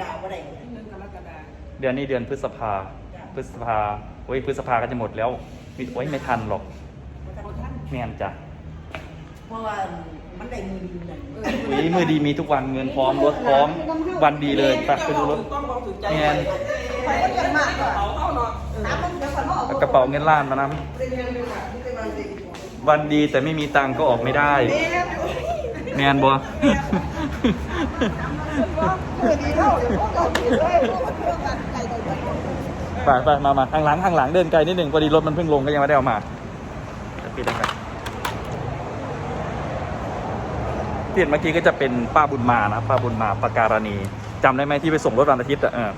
ฎาคมอะไรหนึ่งกรกฎาคมเดือนนี้เดือนพฤษภา พฤษภาโอ้ยพฤษภาก็จะหมดแล้วมีโอ้ยไม่ทันหรอกบ่ทันแม่นจ้ะเพราะว่ามันได้เงินดีนั่นอุ้ยมือดีมีทุกวันเงินพร้อมรถพร้อมวันดีเลยไปไปดูรถต้องบอกถึงใจแม่นไปก็จะมากกว่าเขาเข้าเนาะน้ำมันเดี๋ยวก่อนเขาออกเอากระเป๋าเงินล้านมานะเรียนเรียนเรียนอะนี่เป็นวันดีวันดีแต่ไม่มีตังค์ก็ออกไม่ได้แมนบัวเพื่อดีเท่าเดี๋ย วพวกเราดีเลยพวกเราเพื่อกันใจใจใจไปไปมามาข้างหลังข้างหลังเดินไกลนิดหนึ่งพอดีรถมันเพิ่งลงก็ยังไม่ได้เอามาจะปิดได้ไหมที่เห็นเมื่อกี้ก็จะเป็นป้าบุญมานะป้าบุญมาปาการณีจำได้ไหมที่ไปส่งรถวันอาทิตย์อะเออ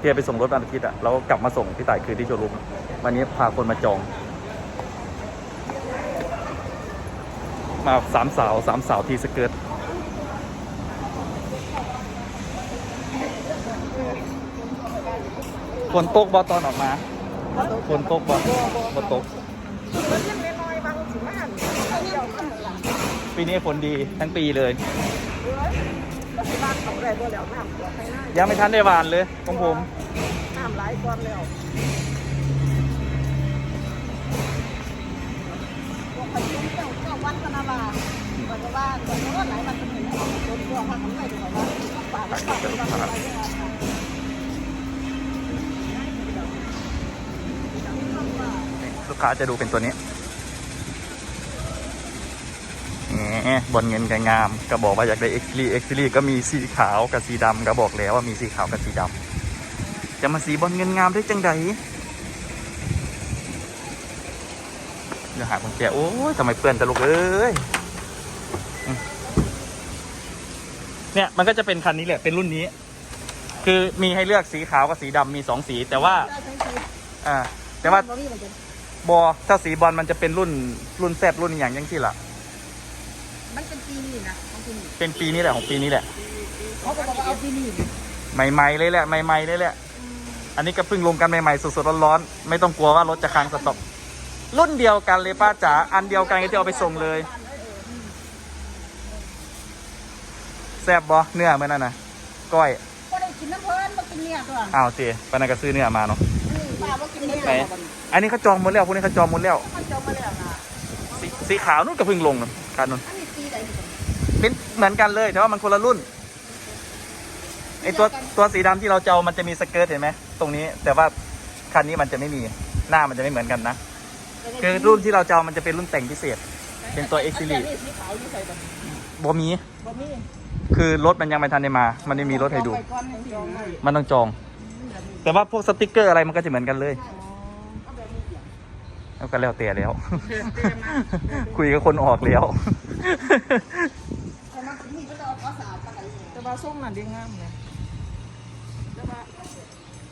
ที่ไปส่งรถวันอาทิตย์อะแล้วกลับมาส่งพี่ต่ายคืนที่โชว์รูมวันนี้พาคนมาจอง มาสามสาวสามสาวทีสเกิร์ตฝนตกบอตอนออกมาฝนตกบอบอตกมันยังน้อยๆบางสิมาหันเดียวกันล่ะปีนี้ฝนดีทั้งปีเลยยังไม่ทันได้หวานเลยของผมน้ำหลก่อนแล้ว ลูกค้าจะดูเป็นตัวนี้แหมบอลเงินกันงามก็บอกว่าอยากได้เอ็กซ์ลีเอ็กซ์ลีก็มีสีขาวกับสีดำก็บอกแล้วว่ามีสีขาวกับสีดำจะมาสีบอลเงินงามได้จังใดเดี๋ยวหาคนแก่โอ้ยทำไมเปื้อนตลกเอ้ย เนี่ยมันก็จะเป็นคันนี้แหละเป็นรุ่นนี้ คือมีให้เลือกสีขาวกับสีดำมีสองสี แต่ว่า อ่า แต่ว่าบอถ้าสีบอลมันจะเป็นรุ่นรุ่นแซดรุ่นอหย่างยังที่ละมันเป็นปีนี้นะของปีนี้เป็นปีนี้แหละของปีนี้แหละเขาก็บอกว่าเอาปีนี้ใหม่ๆเลยแหละใหม่ๆเลยแหละอันนี้ก็เพิ่งลงกันใหม่ๆสดๆร้อนๆไม่ต้องกลัวว่ารถจะค้างสต็อกรุ่นเดียวกันเลยป้าจ๋าอันเดียวกันก็จะเอาไปส่งเลยแซบบอเนื้อเมื่อนั้นนะก้อยก็ได้กินน้ำเพลินมากินเนี่ยตัวอ้าวเจปานันก็ซื้อเนื้อมาเนาะป้าว่ากินเนี่ยไหนอันนี้เขาจองหมดแล้วพวกนี้เขาจองหมดแล้วมันจบมาแล้วนะสีสีขาวนู่นก็เพิ่งลงนู่นคันนู่นอันนี้ปีไหนเป็นเหมือนกันเลยแต่ว่ามันคนละรุ่นไอตัวตัวสีดำที่เราจะเอามันจะมีสเกิร์ตเห็นไหมตรงนี้ แต่ว่าคันนี้มันจะไม่มีหน้ามันจะไม่เหมือนกันนะคือรุ่นที่เราจะเอามันจะเป็นรุ่นแต่งพิเศษ เป็นตัว X Series สีขาวอยู่ใส่แบบบ่มีบ่มี คือรถมันยังไม่ทันได้มา มันไม่มีรถให้ดูไปก่อนให้จองไว้มันต้องจอง แต่ว่าพวกสติกเกอร์อะไรมันก็จะเหมือนกันเลยแล้วก็แล้วแต่แล้ว คุยกับคนออกแล้วแต่มันมีก็จะเอาภาษาปากแต่ว่าส่งน่ะดีงามเลยแต่ว่า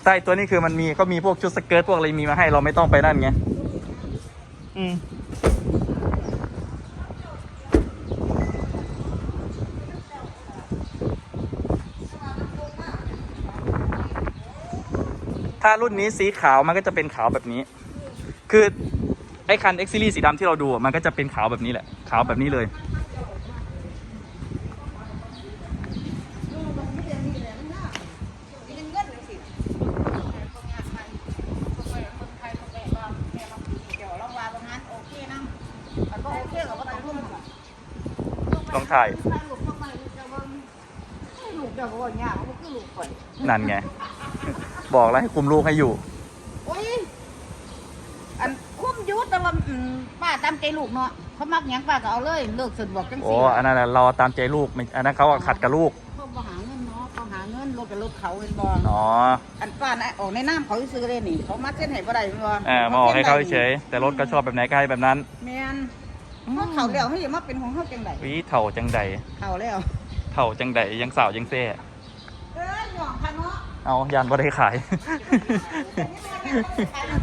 ใช่ตัวนี้คือมันมีก็มีพวกชุดสเกิร์ตพวกอะไรมีมาให้เราไม่ต้องไปนั่นไง อืม ถ้ารุ่นนี้สีขาวมันก็จะเป็นขาวแบบนี้ คือไอ้คัน X Series สีดำที่เราดูมันก็จะเป็นขาวแบบนี้แหละ ขาวแบบนี้เลยต้องถ่ายลูกเดี๋ยวก็ว่าเนี่ยมันคือลูกข่อยนั่นไง บอกแล้วให้คุมลูกให้อยู่โอ้ยอันคุ้มอยุแต่ว่าอืมป้าตามใจลูกเนาะเขามักหยังป้าก็เอาเลยเลิกสะดวกจังโอ้สิอันนั้นน่ะเราตามใจลูกไม่อันนั้นเขาอะขัดกับลูกเขาบ่หาเงินเนาะเขาหาเงินรถกับรถเขาเป็นบ่อ๋ออันป้าน่ะออกในน้ำเขาซื้อเลยนี่เขามาเส้นให้บ่ได้เป็นบ่เออมาออกให้เขาเฉยๆแต่รถก็ชอบแบบไหนก็ให้แบบนั้นแม่นเพราะเขาแล้วให้มาเป็นของเขาจังไดวิเถ่าจังใดเขาแล้วเถ่าจังใดยังสาวยังแซ่เอ้ยหย่องค่ะเนาะ เอายานบ่ได้ขาย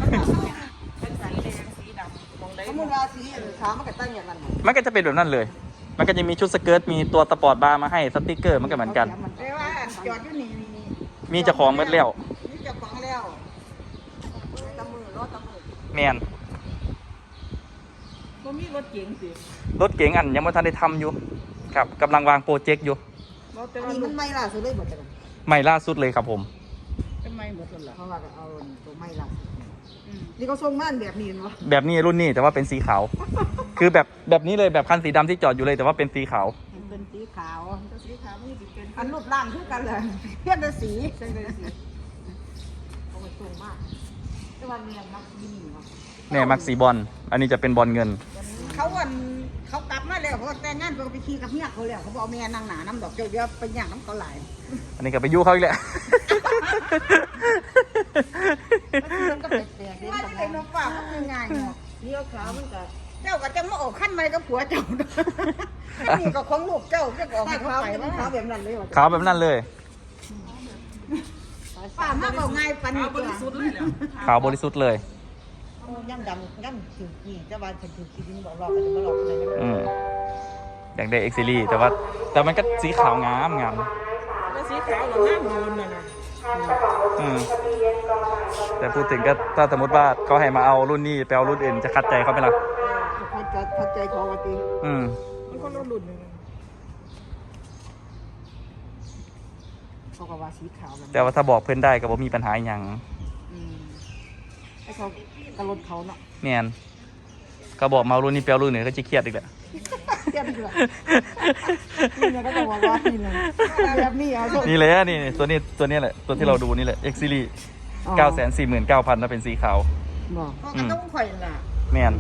เป็นสีแดงสีดำมองได้สมมติว่าสีขาวมันก็ตั้งอย่างนั้นมันก็จะเป็นแบบนั้นเลย มันก็จะมีชุดสเกิร์ต มีตัวสปอร์ตบาร์มาให้ สติกเกอร์มันก็เหมือนกันแต่ว่าอันจอดอยู่นี่นี่นี่มีเจ้าของหมดแล้ว นี่เจ้าของแล้วตะมือรถตะมือแมนบ่มีรถเก๋งสิรถเก๋งอันยังไม่ทันได้ทำอยู่ ครับกำลังวางโปรเจกต์อยู่ บ่แต่อันว่านี้ลูมันกไม่ล่ะสุดเลยหมดเลยมใหม่ล่าสุดเลยครับผมทำไมหมดแล้วล่ะเขาว่าก็เอาตัวไม่ละอืมนี่เขาส่งม่านแบบนี้เนาะแบบนี้รุ่นนี้แต่ว่าเป็นสีขาว คือแบบแบบนี้เลยแบบคันสีดำที่จอดอยู่เลยแต่ว่าเป็นสีขาวเป็นสีขาว ตัวสีขาวมันจะเป็นอันรูปร่างคือกันเลยเพี้ยนแต่สีใช่เลยสิเขาก็ส่งมากแต่ว่าเมียมักยินเนาะแม่มักสีบอลอันนี้จะเป็นบอลเงิน เขาวันเขากลับมาแล้วเขาแต่งงานเขาก็ไปขี่กับเมียเขาแล้วเขาบอกเมียนางหนาน้ำดอกเจ้าเยอะไปย่างน้ำเขาหลายอันนี้ก็ไปยุ่เขาอีกแหละมันก็แปลกๆเด่นว่ากับจะเป็นนกป่ามันง่ายเนาะเลี้ยวขาวมันก็เจ้าก็จะมาออกขั้นใหม่กับผัวเจ้าอันนี้ก็ของลูกเจ้าจะออกถ้าให้เขาขาวไปมันว่าขาวแบบนั้นเลยว่ะขาวแบบนั้นเลยป่ามากกว่าง่ายปันนี่ตัวขาวบริสุทธิ์เลย ย่ำดำย่ำถือกี่จะวันถือกี่นี่บอกหลอกกันมาหลอกอะไรกันอืมอยากได้เอ็กซิลี่แต่ว่า แต่มันก็สีขาวงามงามแล้วสีขาวเราห้ามโดนน่ะนะอืมแต่พูดถึงก็ถ้าสมมติว่าเขาให้มาเอารุ่นนี้ไปเอารุ่นอื่นจะคัดใจเขาไหมล่ะเขาจะเข้าใจเขาว่าตีอืมมันก็รุ่นหนึ่งเขาก็ว่าสีขาวแบบแต่ว่าถ้าบอกเพื่อนได้ก็บ่มีปัญหาอหย่างให้เขา กระลดเขาเนาะแมนก็บอกมาเอารุ่นนี้ไปเอารุ่นอื่นก็จะเครียดอีกแหละเทียบดีกว่านี่เนี่ยก็จะบอกว่านี่เลยแบบนี้เอานี่เลยอะนี่นี่ตัวนี้ตัวนี้แหละตัวที่เราดูนี่แหละ X Series 9 4 9 0 0 0ถ้าเป็นสีขาวบอกเขาก็ต้องข่อยล่ะแมน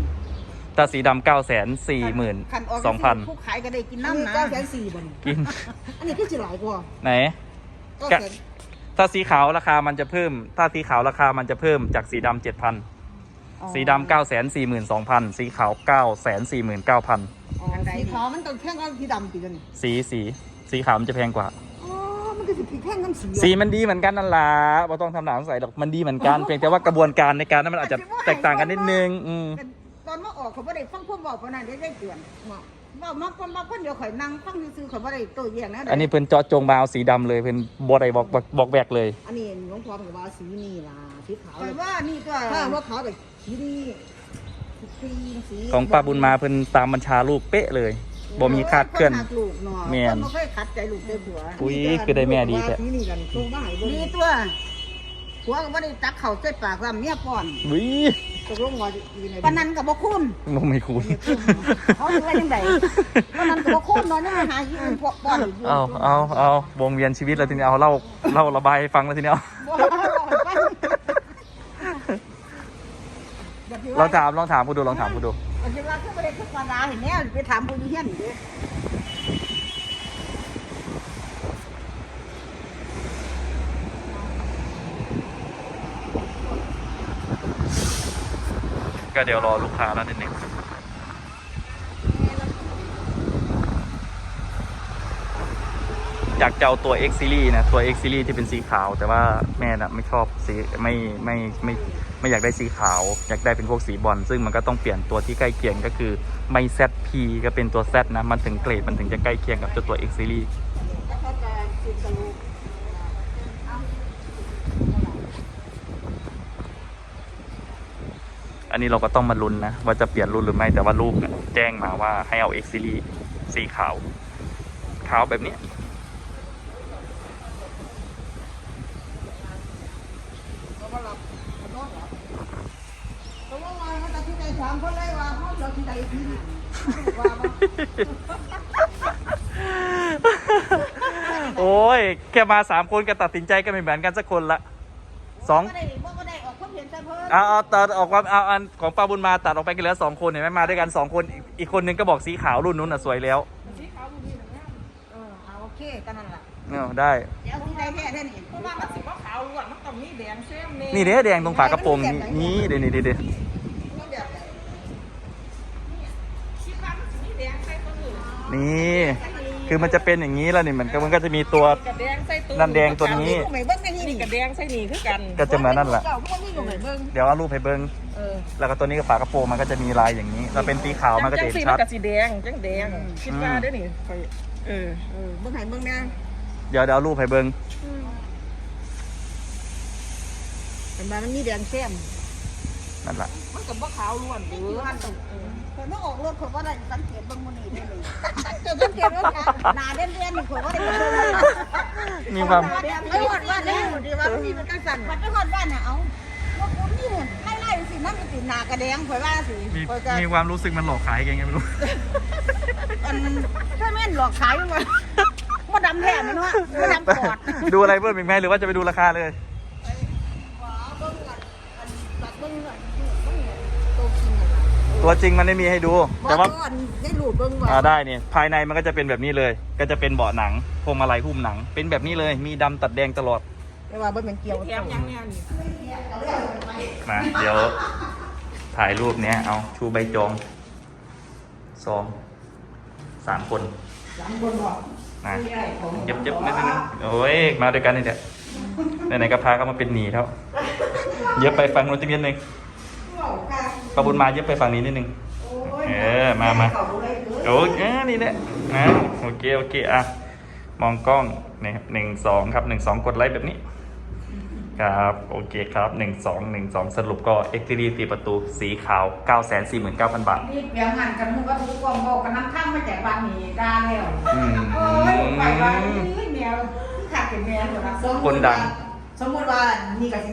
ถ้าสีดำ9 4 2 0 0คันออก0 2,000ผู้ขายก็ได้กินอันนี้น้ำนะเก้าแสนสี่บนกิน อันนี้คือจะหลายกว่าไหนเก้าแสนถ้าสีขาวราคามันจะเพิ่ม ถ้าสีขาวราคามันจะเพิ่มจากสีดำ7,000 สีดำ9 4 2 0 0 0สีขาว9 4 9 0 0อ๋อสีขาวมันต้องแท่งกับสีดำตีกัน0สีสีสีขาวมันจะแพงกว่าอ๋อมันก็จะแท่งกันสีสีมันดีเหมือนกันนั่นล่ะเราต้องทำหนังใส่ดอกมันดีเหมือนกันเพียงแต่ว่ากระบวนการในการนั้นมันอาจจะแตกต่างกันนิดนึงอืมตอนมาออกเขาไม่ได้ฟังพวกบอกเพราะนั้นได้ได้เตือน บอกมาคนมาคนเดียวข่อยนั่งฟังซื่อๆเขาไม่ได้โต้แย้งนะอันนี้เพิ่นเจาะจงมาเอาสีดำเลยเพิ่นบอได้บอกบอกบอกแบกเลย อันนี้หลวงพ่อบอกว่าสีนี่ล่ะสีขาวข่อยเลยว่านี่ตัวถ้าว่าขาวแบบสีนี่สีสีของป้าบุญมาเพิ่นตามบัญชาลูกเป๊ะเลยบ่มีคาดเคลื่อนหักลูกเนาะแม่นคนบ่เคยขัดใจลูกใจผัวอุ้ยคือได้แม่ดีแท้สีนี่กันตรงบ้านดีตัว ผัวก็ไม่ได้ตักเข่าใส่ปากว่าเมียป้อนวิตกลงว่าอยู่ในปานนั้นกับบ่คุณบ่ไม่คุ้นเขาสิว่าจังไดปานนั้นกับบ่คุณเนาะนี่หาอีอื่นพวกป้อนอยู่เอาเอาเอาวงเวียนชีวิตแล้วทีนี้เอาเล่าเล่าระบายให้ฟังแล้วทีนี้เอาลองถามลองถามกูดูลองถามกูดูอันนี้ว่าคือบ่ได้คือปลาร้าเห็นแน่ไปถามผู้อยู่เฮียน ก็เดี๋ยวรอลูกค้าแล้วนิดนึงอยากจะเอาตัว X Series นะ ตัว X Series ที่เป็นสีขาว แต่ว่าแม่น่ะไม่ชอบสีไม่ไม่ไม่ไม่อยากได้สีขาว อยากได้เป็นพวกสีบอลซึ่งมันก็ต้องเปลี่ยนตัวที่ใกล้เคียงก็คือไม่ ZP ก็เป็นตัว Z นะ มันถึงเกรดมันถึงจะใกล้เคียงกับเจ้าตัว X Series อันนี้เราก็ต้องมาลุ้นนะ ว่าจะเปลี่ยนรุ่นหรือไม่แต่ว่าลูกเนี่ยแจ้งมาว่าให้เอา X Series สีขาว ขาวแบบเนี้ยตกลงว่าเขาตัดสินใจถามคนเลยว่าเขาจะที่ใดที่นี่ว่าบ่โอ้ย แค่มาสามคนก็ตัดสินใจกันไม่เหมือนกันสักคนละสอง แต่เพิ่นเอาเอาตัดออกความเอาอันของปาบุญมาตัดออกไปกันเหลือสองคนเห็นไหมมาด้วยกันสองคนอีกอีกคนนึงก็บอกสีขาวรุ่นนู้นอะสวยแล้วเออเอาโอเคก็นั่นล่ะเอาได้ เดี๋ยวที่ใดแท้แท้นี่เพราะว่ามันสีขาวล้วนมันต้องมีแดงเส้นนี่นี่เด้แดงตรงฝากระโปรงนี่นี่เดี๋ยวนี่เดี๋ยวเดี๋ยวมันแบบไหนคิดว่ามันสีแดงใส่ตัวอื่นนี่ คือมันจะเป็นอย่างนี้แล้วนี่มันก็มันก็จะมีตัว กระแดงใส่ตัวนั่นแดงตัวนี้ลูกไหนเบิ่งในนี่นี่กระแดงใส่นี่คือกันก็จะเหมือนนั่นแหละเจ้าพวกนี้ลูกไหนเบิ่งเดี๋ยวเอารูปให้เบิ้งเออแล้วก็ตัวนี้ก็ฝากระโปรงมันก็จะมีลายอย่างนี้ถ้าเป็นสีขาวมันก็จะจัเห็งนสีชัมัด นกับสีแดงจังแดงคิดว่าได้นี่ข้อยเออเออเบิ่งไหนเบิ่งแน่เดี๋ยวเดี๋ยวเอารูปให้เบิ้งเห็นไหมมันมีแดงเข้มนั่นแหละมันกับว่าขาวล้วนหรืออยู่หันตรงเออ แต่ต้องออกรถผมว่าได้สังเกตเบางมันนี่ได้เลยจะสังเกตว่าหนาเด่นเด่นๆผมว่าได้เบิ่งเลยมีความไม่หอดว่าแล้วดีว่ามันมีมันตั้งสั่นมันไม่หอดว่าเนี่ยเอาว่าผมนี่เห็นไล่ๆสินั่นมันติดหนากระแดงข่อยว่าสิมีข่อยก็มีความรู้สึกมันหลอกขายยังไงไม่รู้อันถ้าแม่นหลอกขายมันมามาดำแท้มันวะมาดำปอดดูอะไรเพิ่มอีกไหมหรือว่าจะไปดูราคาเลย ตัวจริงมันไม่มีให้ดู แต่ว่าได้หลุดเบิ้งว่าอ่าได้เนี่ยภายในมันก็จะเป็นแบบนี้เลย ก็จะเป็นเบาะหนังพวงมาลัยหุ้มหนัง เป็นแบบนี้เลยมีดำตัดแดงตลอดแต่ว่าเบิ้งเป็นเกี่ยวแถมยังแน่นี่มาเดี๋ยวถ่ายรูปเนี้ยเอาชูใบจองสองสามคนสามคนบอกนะเย็บเย็บนิดนึงโอ้ยมาด้วยกันนี่แหละไหนๆก็พาเขามาเป็นหนีเท่าเย็บไปฝั่งนู้นจะนิดนึง ประบุญมาเย็บไปฝั่งนี้นิดนึง เออ มามาโอ้ยเออนี่แหละนะโอเคโอเคอะ มองกล้องนี่ครับหนึ่งสองครับหนึ่งสองกดไลค์แบบนี้ ครับ โอเคครับหนึ่งสองหนึ่งสองสรุปก็เอ็กซ์ตีสีประตูสีขาวเก้าแสนสี่หมื่นเก้าพันบาทนี่เปียงงานกันมึงว่าทุกคนบอกกันนั่งข้ามมาจากบ้านนี่ได้แล้วอืมโอ้ยไปว่าเฮ้ยแมวขาดเป็นแมวหมดนะคนดัง สมมติว่านี่ก็สิ